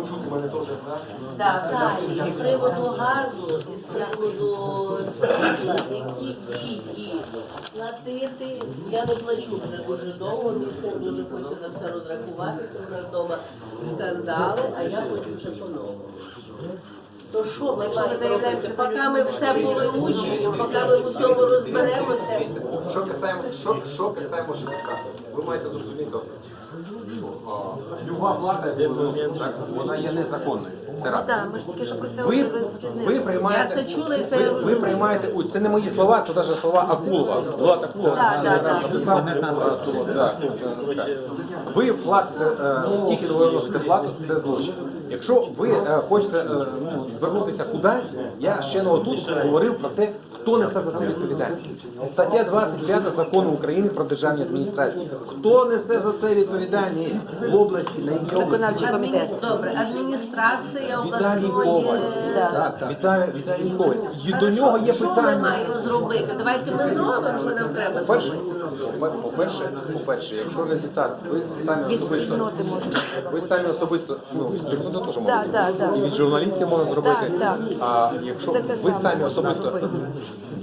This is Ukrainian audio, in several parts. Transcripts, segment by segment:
почути мене теж, так? Так, так, і з приводу газу, і з приводу світла, які дії платити. Я не плачу вже дуже довго, мій син дуже хоче за все розрахуватися, вже вдома скандали, а я хочу вже по-новому. То що ми маємо робити? Поки ми все повиучуємо, поки ми в усьому розберемося. Що касаємо, що, що касаємо ЖКХ, ви маєте зрозуміти, що а, люба плата, яку ви так, вона є незаконною. Це раз. Так, ми ж тільки що про це Ви, приймаєте, Я це чула і це я ви розумію. приймаєте, ой, це не мої слова, це навіть слова Акулова. Влад Акулова. Так, так, так. написав, е, так, так. Ви платите, е, тільки ви вносите плату, це злочин. Якщо ви е, хочете е, ну, звернутися кудись, я ще не отут говорив про те, хто несе за це відповідальність. Стаття 25 закону України про державні адміністрації. Хто несе за це відповідальність в області, на якій області? Добре, адміністрація Віталій обласної. Коваль. Так. Вітаю, Віталій Коваль. І до нього є Що ми питання. маємо зробити? Давайте ми зробимо, що нам треба По-перше, зробити. по-перше, по-перше, якщо результат, ви самі особисто, ви самі особисто, ну, спільнота теж Да, можна да, зробити. да. І від журналістів можна зробити. Да, да. А якщо Це те ви саме самі можна особисто, зробити.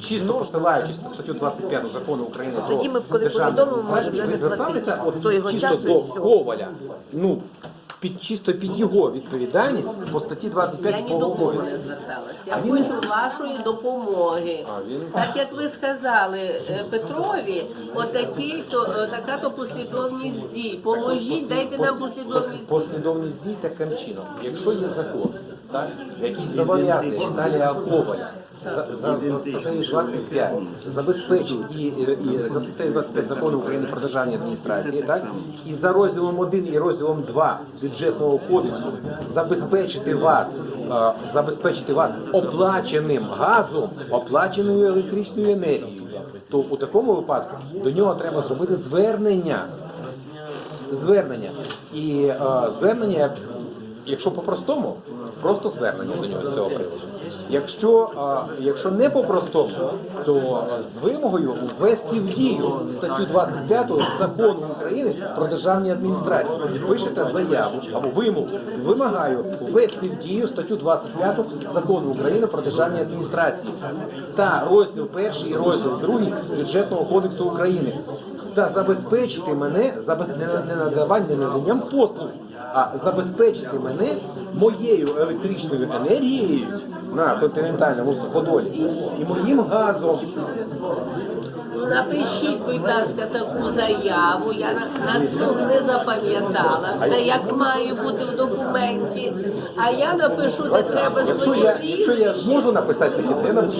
чисто посилаючись на статтю 25 закону України про Тоді ми, коли державну повідомимо, адміністрацію, може, вже ви не зверталися платити. от З того чисто часу і до всього. Коваля, ну, під, чисто під його відповідальність по статті Я 25 ні по до кого обов'язку. не зверталася. Я А він- хочу вашої допомоги. А він- Так як ви сказали е, Петрові, отакий то е, така то послідовність дій. Поможіть, дайте нам послідовність. Послідовність дій таким чином. Якщо є закон, який зобов'язує Віталія Коваля за, за, статтею 25 забезпечить і, і, за статтею 25 закону України про державні адміністрації, так, і за розділом 1 і розділом 2 бюджетного кодексу забезпечити вас, е, забезпечити вас оплаченим газом, оплаченою електричною енергією, то у такому випадку до нього треба зробити звернення. Звернення. І е, звернення, якщо по-простому, просто звернення до нього з цього приводу. Якщо, якщо не по-простому, то з вимогою ввести в дію статтю 25 закону України про державні адміністрації. Пишете заяву або вимогу. Вимагаю ввести в дію статтю 25 закону України про державні адміністрації та розділ 1 і розділ 2 бюджетного кодексу України та забезпечити мене не надавання наданням послуг, а забезпечити мене моєю електричною енергією на континентальному суходолі і моїм газом. Напишіть, будь ласка, таку заяву. Я на, слух не запам'ятала. Все як має бути в документі. А я напишу, де треба Якщо свої я, якщо я зможу написати таке, то я напишу.